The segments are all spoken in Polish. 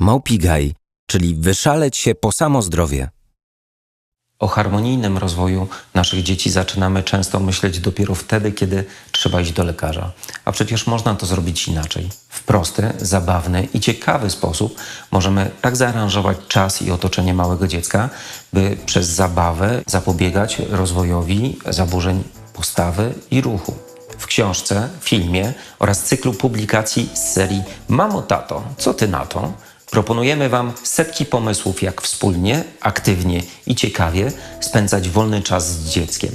Małpigaj, czyli wyszaleć się po samo zdrowie. O harmonijnym rozwoju naszych dzieci zaczynamy często myśleć dopiero wtedy, kiedy trzeba iść do lekarza. A przecież można to zrobić inaczej. W prosty, zabawny i ciekawy sposób możemy tak zaaranżować czas i otoczenie małego dziecka, by przez zabawę zapobiegać rozwojowi zaburzeń postawy i ruchu. W książce, filmie oraz cyklu publikacji z serii Mamo Tato, co ty na to? Proponujemy Wam setki pomysłów, jak wspólnie, aktywnie i ciekawie spędzać wolny czas z dzieckiem,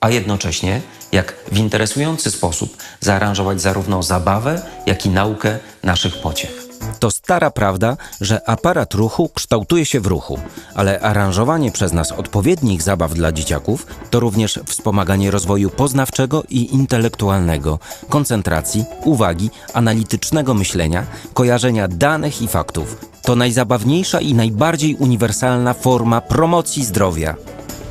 a jednocześnie jak w interesujący sposób zaaranżować zarówno zabawę, jak i naukę naszych pociech. To stara prawda, że aparat ruchu kształtuje się w ruchu, ale aranżowanie przez nas odpowiednich zabaw dla dzieciaków to również wspomaganie rozwoju poznawczego i intelektualnego, koncentracji, uwagi, analitycznego myślenia, kojarzenia danych i faktów. To najzabawniejsza i najbardziej uniwersalna forma promocji zdrowia.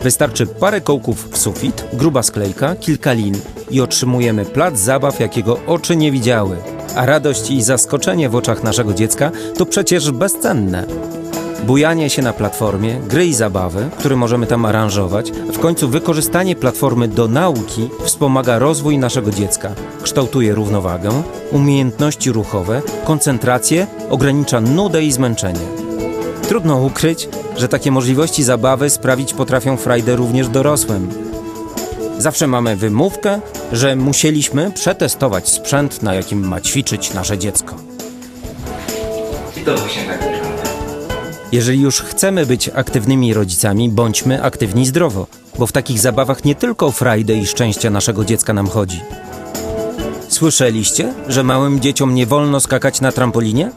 Wystarczy parę kołków w sufit, gruba sklejka, kilka lin i otrzymujemy plac zabaw, jakiego oczy nie widziały. A radość i zaskoczenie w oczach naszego dziecka to przecież bezcenne. Bujanie się na platformie, gry i zabawy, które możemy tam aranżować, w końcu wykorzystanie platformy do nauki wspomaga rozwój naszego dziecka, kształtuje równowagę, umiejętności ruchowe, koncentrację, ogranicza nudę i zmęczenie. Trudno ukryć, że takie możliwości zabawy sprawić potrafią frajdę również dorosłym. Zawsze mamy wymówkę, że musieliśmy przetestować sprzęt, na jakim ma ćwiczyć nasze dziecko. I to właśnie tak wygląda. Jeżeli już chcemy być aktywnymi rodzicami, bądźmy aktywni zdrowo, bo w takich zabawach nie tylko o frajdę i szczęście naszego dziecka nam chodzi. Słyszeliście, że małym dzieciom nie wolno skakać na trampolinie?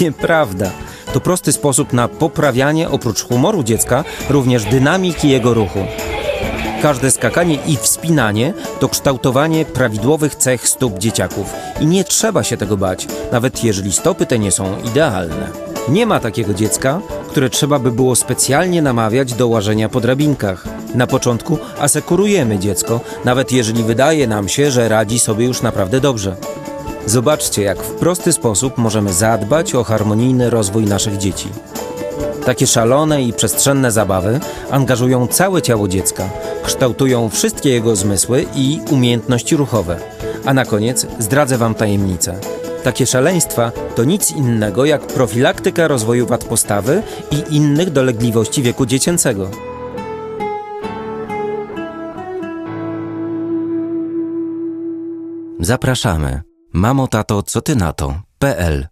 Nieprawda. To prosty sposób na poprawianie oprócz humoru dziecka również dynamiki jego ruchu. Każde skakanie i wspinanie to kształtowanie prawidłowych cech stóp dzieciaków i nie trzeba się tego bać, nawet jeżeli stopy te nie są idealne. Nie ma takiego dziecka, które trzeba by było specjalnie namawiać do łażenia po drabinkach. Na początku asekurujemy dziecko, nawet jeżeli wydaje nam się, że radzi sobie już naprawdę dobrze. Zobaczcie, jak w prosty sposób możemy zadbać o harmonijny rozwój naszych dzieci. Takie szalone i przestrzenne zabawy angażują całe ciało dziecka, kształtują wszystkie jego zmysły i umiejętności ruchowe. A na koniec zdradzę Wam tajemnicę. Takie szaleństwa to nic innego jak profilaktyka rozwoju wad postawy i innych dolegliwości wieku dziecięcego. Zapraszamy. Mamo, tato, co ty na to? PL